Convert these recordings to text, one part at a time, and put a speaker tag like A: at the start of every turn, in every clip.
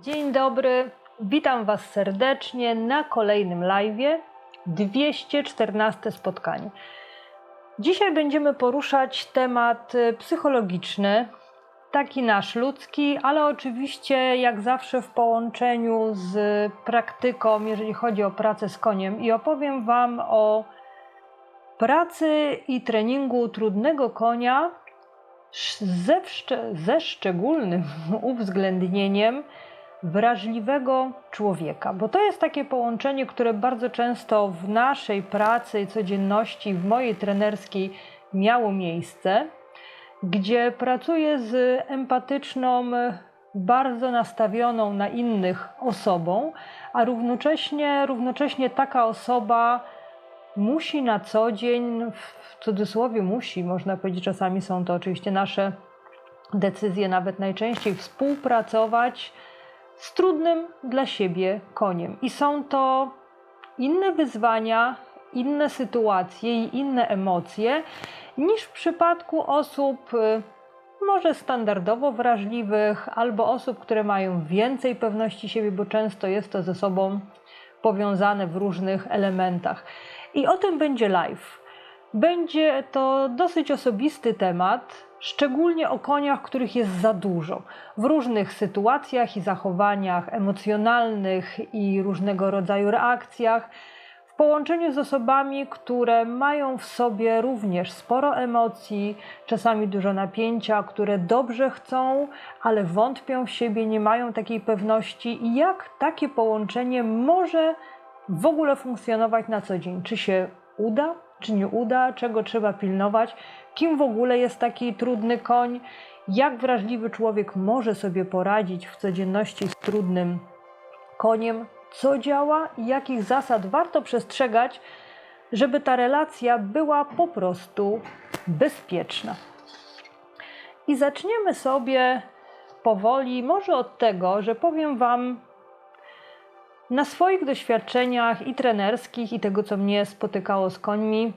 A: Dzień dobry, witam Was serdecznie na kolejnym live. 214 spotkanie. Dzisiaj będziemy poruszać temat y, psychologiczny, taki nasz ludzki, ale oczywiście jak zawsze w połączeniu z praktyką, jeżeli chodzi o pracę z koniem. I opowiem Wam o pracy i treningu trudnego konia ze, ze szczególnym uwzględnieniem wrażliwego człowieka, bo to jest takie połączenie, które bardzo często w naszej pracy i codzienności, w mojej trenerskiej miało miejsce, gdzie pracuję z empatyczną, bardzo nastawioną na innych osobą, a równocześnie, równocześnie taka osoba musi na co dzień, w cudzysłowie musi, można powiedzieć, czasami są to oczywiście nasze decyzje, nawet najczęściej współpracować z trudnym dla siebie koniem. I są to inne wyzwania, inne sytuacje i inne emocje niż w przypadku osób y, może standardowo wrażliwych albo osób, które mają więcej pewności siebie, bo często jest to ze sobą powiązane w różnych elementach. I o tym będzie live. Będzie to dosyć osobisty temat, szczególnie o koniach, których jest za dużo w różnych sytuacjach i zachowaniach emocjonalnych i różnego rodzaju reakcjach, w połączeniu z osobami, które mają w sobie również sporo emocji, czasami dużo napięcia, które dobrze chcą, ale wątpią w siebie, nie mają takiej pewności, jak takie połączenie może w ogóle funkcjonować na co dzień. Czy się uda, czy nie uda, czego trzeba pilnować, kim w ogóle jest taki trudny koń, jak wrażliwy człowiek może sobie poradzić w codzienności z trudnym koniem, co działa i jakich zasad warto przestrzegać, żeby ta relacja była po prostu bezpieczna. I zaczniemy sobie powoli, może od tego, że powiem Wam na swoich doświadczeniach i trenerskich, i tego, co mnie spotykało z końmi,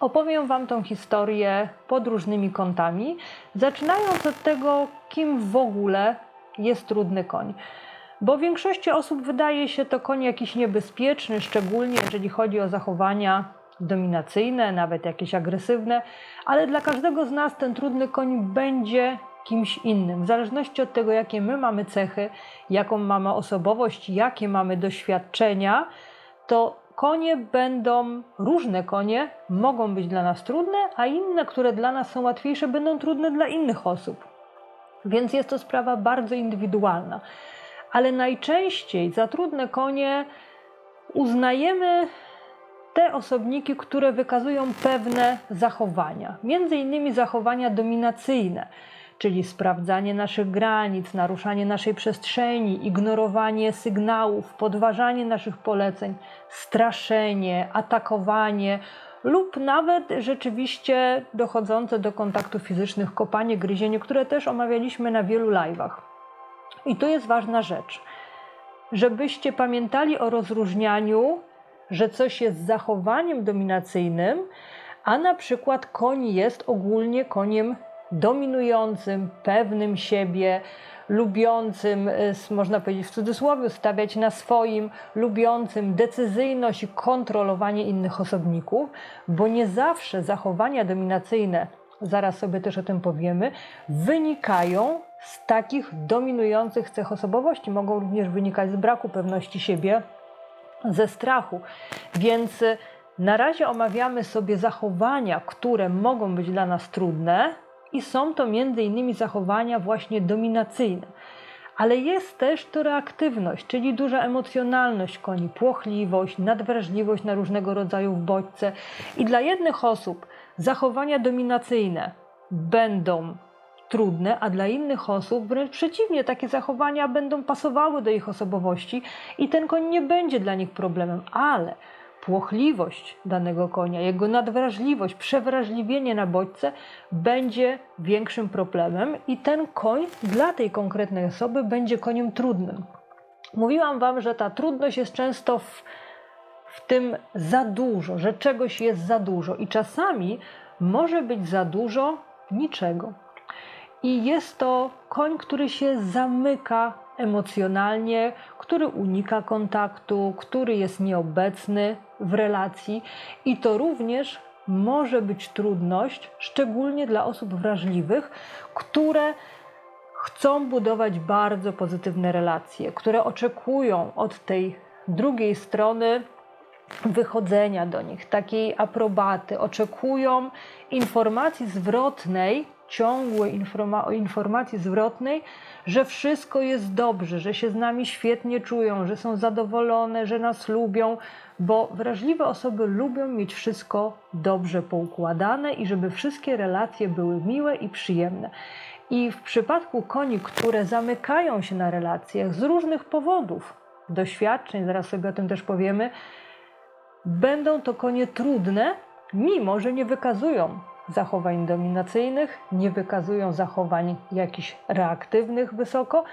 A: opowiem Wam tą historię pod różnymi kątami, zaczynając od tego, kim w ogóle jest trudny koń. Bo większości osób wydaje się to koń jakiś niebezpieczny, szczególnie jeżeli chodzi o zachowania dominacyjne, nawet jakieś agresywne, ale dla każdego z nas ten trudny koń będzie kimś innym. W zależności od tego, jakie my mamy cechy, jaką mamy osobowość, jakie mamy doświadczenia, to konie będą, różne konie mogą być dla nas trudne, a inne, które dla nas są łatwiejsze, będą trudne dla innych osób. Więc jest to sprawa bardzo indywidualna. Ale najczęściej za trudne konie uznajemy te osobniki, które wykazują pewne zachowania, między innymi zachowania dominacyjne czyli sprawdzanie naszych granic, naruszanie naszej przestrzeni, ignorowanie sygnałów, podważanie naszych poleceń, straszenie, atakowanie lub nawet rzeczywiście dochodzące do kontaktów fizycznych, kopanie, gryzienie, które też omawialiśmy na wielu live'ach. I tu jest ważna rzecz, żebyście pamiętali o rozróżnianiu, że coś jest zachowaniem dominacyjnym, a na przykład koń jest ogólnie koniem dominującym, pewnym siebie, lubiącym, y, można powiedzieć w cudzysłowie, stawiać na swoim, lubiącym decyzyjność i kontrolowanie innych osobników, bo nie zawsze zachowania dominacyjne, zaraz sobie też o tym powiemy, wynikają z takich dominujących cech osobowości. Mogą również wynikać z braku pewności siebie, ze strachu. Więc y, na razie omawiamy sobie zachowania, które mogą być dla nas trudne, i są to między innymi zachowania właśnie dominacyjne. Ale jest też to reaktywność, czyli duża emocjonalność koni, płochliwość, nadwrażliwość na różnego rodzaju bodźce. I dla jednych osób zachowania dominacyjne będą trudne, a dla innych osób wręcz przeciwnie, takie zachowania będą pasowały do ich osobowości i ten koń nie będzie dla nich problemem. Ale płochliwość danego konia, jego nadwrażliwość, przewrażliwienie na bodźce będzie większym problemem i ten koń dla tej konkretnej osoby będzie koniem trudnym. Mówiłam Wam, że ta trudność jest często w, w tym za dużo, że czegoś jest za dużo i czasami może być za dużo niczego. I jest to koń, który się zamyka emocjonalnie, który unika kontaktu, który jest nieobecny w relacji i to również może być trudność, szczególnie dla osób wrażliwych, które chcą budować bardzo pozytywne relacje, które oczekują od tej drugiej strony wychodzenia do nich, takiej aprobaty, oczekują informacji zwrotnej, ciągłej informa- informacji zwrotnej, że wszystko jest dobrze, że się z nami świetnie czują, że są zadowolone, że nas lubią, bo wrażliwe osoby lubią mieć wszystko dobrze poukładane i żeby wszystkie relacje były miłe i przyjemne. I w przypadku koni, które zamykają się na relacjach z różnych powodów, doświadczeń, zaraz sobie o tym też powiemy, będą to konie trudne, mimo że nie wykazują zachowań dominacyjnych, nie wykazują zachowań jakichś reaktywnych wysoko,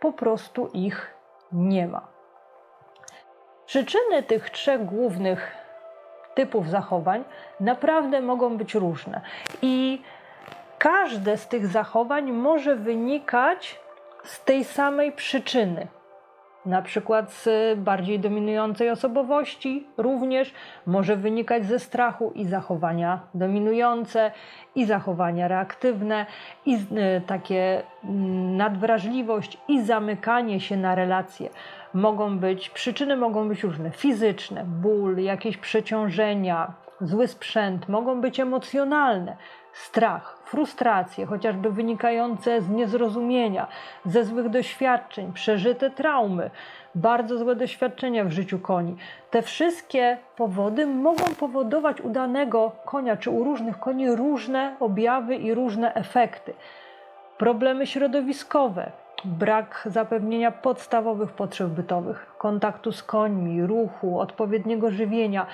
A: po prostu ich nie ma. Przyczyny tych trzech głównych typów zachowań naprawdę mogą być różne i każde z tych zachowań może wynikać z tej samej przyczyny na przykład z bardziej dominującej osobowości, również może wynikać ze strachu i zachowania dominujące, i zachowania reaktywne, i y, takie mm, nadwrażliwość, i zamykanie się na relacje. Mogą być, przyczyny mogą być różne: fizyczne, ból, jakieś przeciążenia, zły sprzęt, mogą być emocjonalne, strach, frustracje, chociażby wynikające z niezrozumienia, ze złych doświadczeń, przeżyte traumy, bardzo złe doświadczenia w życiu koni. Te wszystkie powody mogą powodować u danego konia czy u różnych koni różne objawy i różne efekty. Problemy środowiskowe, brak zapewnienia podstawowych potrzeb bytowych, kontaktu z końmi, ruchu, odpowiedniego żywienia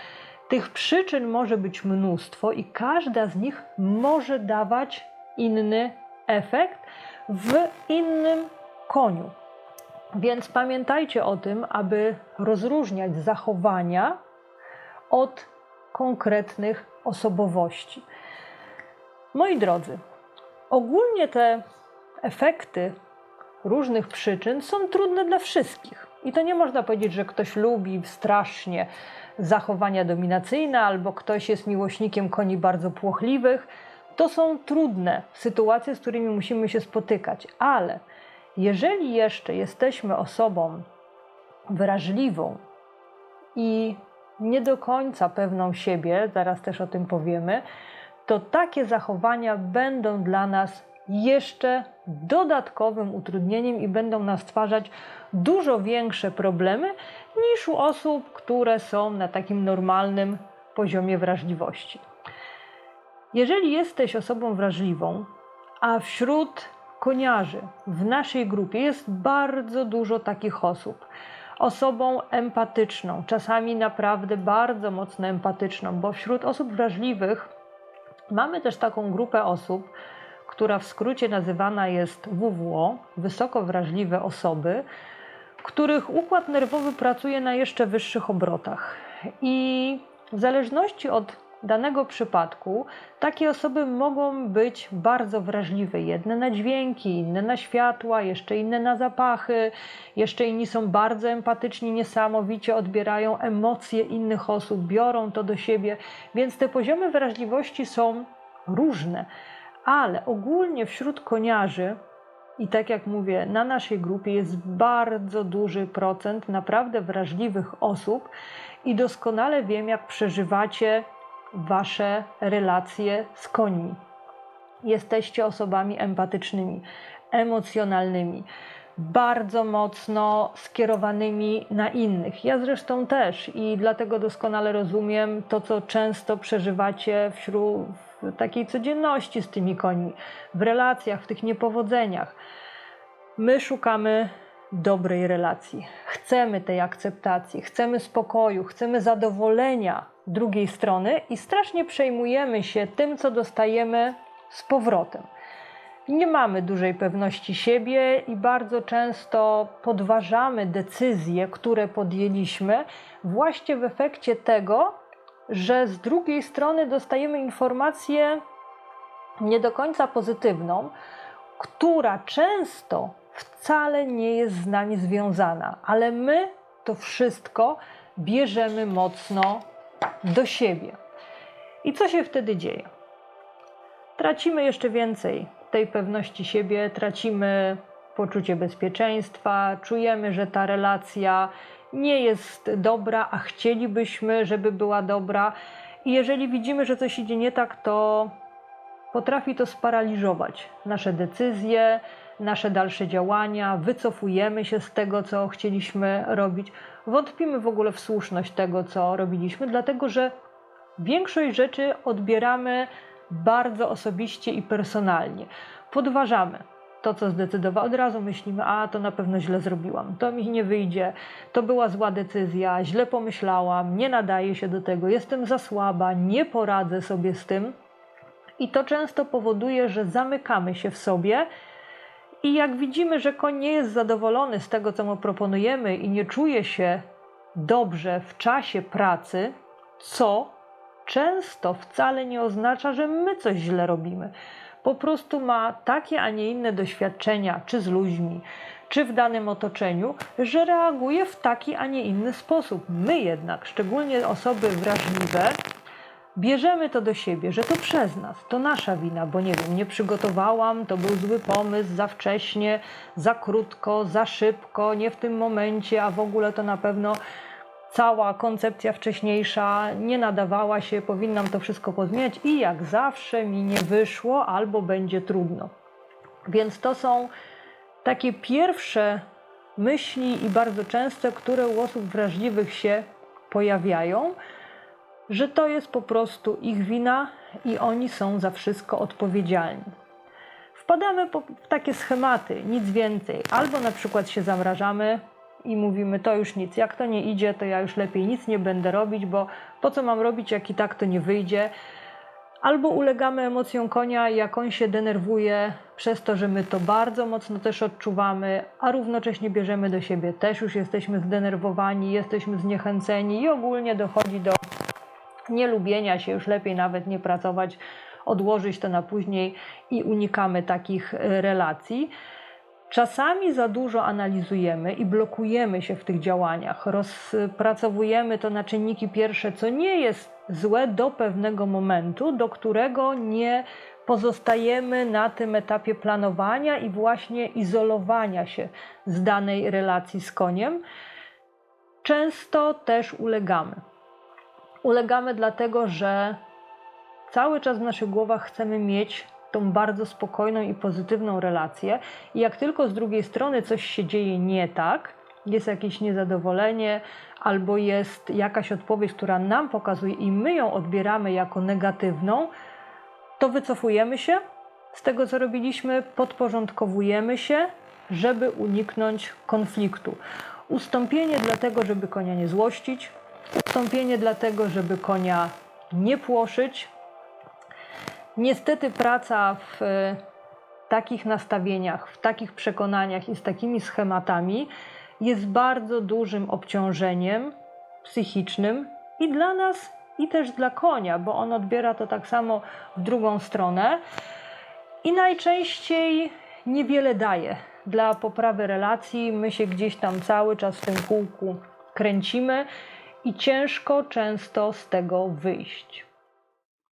A: tych przyczyn może być mnóstwo i każda z nich może dawać inny efekt w innym koniu. Więc pamiętajcie o tym, aby rozróżniać zachowania od konkretnych osobowości. Moi drodzy, ogólnie te efekty różnych przyczyn są trudne dla wszystkich. I to nie można powiedzieć, że ktoś lubi strasznie zachowania dominacyjne, albo ktoś jest miłośnikiem koni bardzo płochliwych. To są trudne sytuacje, z którymi musimy się spotykać, ale jeżeli jeszcze jesteśmy osobą wrażliwą i nie do końca pewną siebie, zaraz też o tym powiemy, to takie zachowania będą dla nas jeszcze dodatkowym utrudnieniem i będą nas stwarzać dużo większe problemy niż u osób, które są na takim normalnym poziomie wrażliwości. Jeżeli jesteś osobą wrażliwą, a wśród koniarzy w naszej grupie jest bardzo dużo takich osób, osobą empatyczną, czasami naprawdę bardzo mocno empatyczną, bo wśród osób wrażliwych mamy też taką grupę osób, która w skrócie nazywana jest WWO, wysoko wrażliwe osoby, których układ nerwowy pracuje na jeszcze wyższych obrotach. I w zależności od danego przypadku, takie osoby mogą być bardzo wrażliwe. Jedne na dźwięki, inne na światła, jeszcze inne na zapachy, jeszcze inni są bardzo empatyczni, niesamowicie odbierają emocje innych osób, biorą to do siebie, więc te poziomy wrażliwości są różne ale ogólnie wśród koniarzy, i tak jak mówię, na naszej grupie jest bardzo duży procent naprawdę wrażliwych osób, i doskonale wiem, jak przeżywacie wasze relacje z końmi. Jesteście osobami empatycznymi, emocjonalnymi, bardzo mocno skierowanymi na innych. Ja zresztą też i dlatego doskonale rozumiem to, co często przeżywacie wśród takiej codzienności z tymi końmi, w relacjach, w tych niepowodzeniach. My szukamy dobrej relacji. Chcemy tej akceptacji, chcemy spokoju, chcemy zadowolenia drugiej strony i strasznie przejmujemy się tym, co dostajemy z powrotem. Nie mamy dużej pewności siebie i bardzo często podważamy decyzje, które podjęliśmy, właśnie w efekcie tego, że z drugiej strony dostajemy informację nie do końca pozytywną, która często wcale nie jest z nami związana, ale my to wszystko bierzemy mocno do siebie. I co się wtedy dzieje? Tracimy jeszcze więcej tej pewności siebie, tracimy poczucie bezpieczeństwa, czujemy, że ta relacja nie jest dobra, a chcielibyśmy, żeby była dobra. I jeżeli widzimy, że coś idzie nie tak, to potrafi to sparaliżować nasze decyzje, nasze dalsze działania, wycofujemy się z tego, co chcieliśmy robić, wątpimy w ogóle w słuszność tego, co robiliśmy, dlatego że większość rzeczy odbieramy bardzo osobiście i personalnie. Podważamy to, co zdecydowała. Od razu myślimy, a to na pewno źle zrobiłam, to mi nie wyjdzie, to była zła decyzja, źle pomyślałam, nie nadaje się do tego, jestem za słaba, nie poradzę sobie z tym. I to często powoduje, że zamykamy się w sobie. I jak widzimy, że koń nie jest zadowolony z tego, co mu proponujemy i nie czuje się dobrze w czasie pracy, co często wcale nie oznacza, że my coś źle robimy. Po prostu ma takie, a nie inne doświadczenia, czy z ludźmi, czy w danym otoczeniu, że reaguje w taki, a nie inny sposób. My jednak, szczególnie osoby wrażliwe, bierzemy to do siebie, że to przez nas, to nasza wina, bo nie wiem, nie przygotowałam, to był zły pomysł, za wcześnie, za krótko, za szybko, nie w tym momencie, a w ogóle to na pewno cała koncepcja wcześniejsza nie nadawała się, powinnam to wszystko pozmieniać i jak zawsze mi nie wyszło albo będzie trudno. Więc to są takie pierwsze myśli i bardzo częste, które u osób wrażliwych się pojawiają, że to jest po prostu ich wina i oni są za wszystko odpowiedzialni. Wpadamy w takie schematy, nic więcej. Albo na przykład się zamrażamy, i mówimy, to już nic, jak to nie idzie, to ja już lepiej nic nie będę robić, bo po co mam robić, jak i tak to nie wyjdzie. Albo ulegamy emocjom konia, jak on się denerwuje przez to, że my to bardzo mocno też odczuwamy, a równocześnie bierzemy do siebie. Też już jesteśmy zdenerwowani, jesteśmy zniechęceni i ogólnie dochodzi do nielubienia się, już lepiej nawet nie pracować, odłożyć to na później i unikamy takich e, relacji. Czasami za dużo analizujemy i blokujemy się w tych działaniach, rozpracowujemy to na czynniki pierwsze, co nie jest złe do pewnego momentu, do którego nie pozostajemy na tym etapie planowania i właśnie izolowania się z danej relacji z koniem. Często też ulegamy. Ulegamy dlatego, że cały czas w naszych głowach chcemy mieć tą bardzo spokojną i pozytywną relację. I jak tylko z drugiej strony coś się dzieje nie tak, jest jakieś niezadowolenie, albo jest jakaś odpowiedź, która nam pokazuje i my ją odbieramy jako negatywną, to wycofujemy się z tego, co robiliśmy, podporządkowujemy się, żeby uniknąć konfliktu. Ustąpienie dlatego, żeby konia nie złościć, ustąpienie dlatego, żeby konia nie płoszyć, Niestety praca w e, takich nastawieniach, w takich przekonaniach i z takimi schematami jest bardzo dużym obciążeniem psychicznym i dla nas, i też dla konia, bo on odbiera to tak samo w drugą stronę i najczęściej niewiele daje dla poprawy relacji. My się gdzieś tam cały czas w tym kółku kręcimy i ciężko często z tego wyjść.